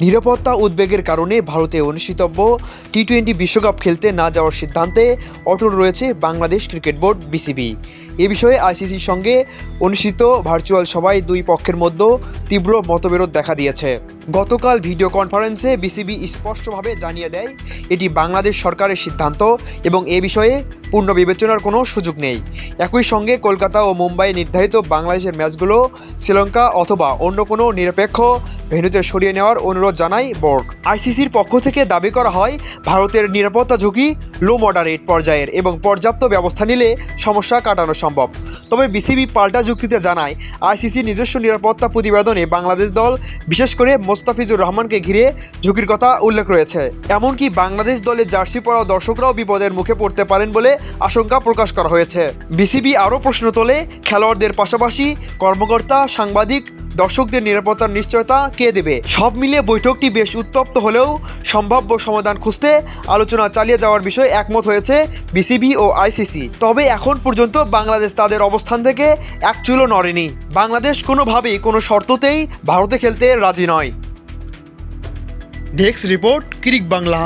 নিরাপত্তা উদ্বেগের কারণে ভারতে অনুষ্ঠিতব্য টি টোয়েন্টি বিশ্বকাপ খেলতে না যাওয়ার সিদ্ধান্তে অটল রয়েছে বাংলাদেশ ক্রিকেট বোর্ড বিসিবি। এ বিষয়ে আইসিসির সঙ্গে অনুষ্ঠিত ভার্চুয়াল সভায় দুই পক্ষের মধ্যে তীব্র মতবিরোধ দেখা দিয়েছে। গতকাল ভিডিও কনফারেন্সে বিসিবি স্পষ্টভাবে জানিয়ে দেয়, এটি বাংলাদেশ সরকারের সিদ্ধান্ত এবং এ বিষয়ে পূর্ণ বিবেচনার কোনো সুযোগ নেই। একই সঙ্গে কলকাতা ও মুম্বাইয়ে নির্ধারিত বাংলাদেশের ম্যাচগুলো শ্রীলঙ্কা অথবা অন্য কোনো নিরপেক্ষ ভেন্যুতে সরিয়ে নেওয়ার অনুরোধ জানায় বোর্ড। আইসিসির পক্ষ থেকে দাবি করা হয়, ভারতের নিরাপত্তা ঝুঁকি লো মডারেট পর্যায়ের এবং পর্যাপ্ত ব্যবস্থা নিলে সমস্যা কাটানো সম্ভব। তবে বিসিবি পাল্টা যুক্তিতে জানায়, আইসিসি নিজস্ব নিরাপত্তা প্রতিবেদনে বাংলাদেশ দল, বিশেষ করে মোস্তাফিজুর রহমানকে ঘিরে ঝুঁকির কথা উল্লেখ রয়েছে। এমনকি বাংলাদেশ দলের জার্সি পরা দর্শকরাও বিপদের মুখে পড়তে পারেন বলে আশঙ্কা প্রকাশ করা হয়েছে। বিসিবি আরও প্রশ্ন তোলে, খেলোয়াড়দের পাশাপাশি কর্মকর্তা, সাংবাদিক দর্শকদের নিরাপত্তার নিশ্চয়তা কে দেবে? সব মিলিয়ে বৈঠকটি বেশ উত্তপ্ত হলেও সম্ভাব্য সমাধান খুঁজতে আলোচনা চালিয়ে যাওয়ার বিষয়ে একমত হয়েছে বিসিবি ও আইসিসি। তবে এখন পর্যন্ত বাংলাদেশ তাদের অবস্থান থেকে এক চুলো নড়েনি। বাংলাদেশ কোনোভাবেই কোনো শর্ততেই ভারতে খেলতে রাজি নয়। Desk report, Cric Bangla.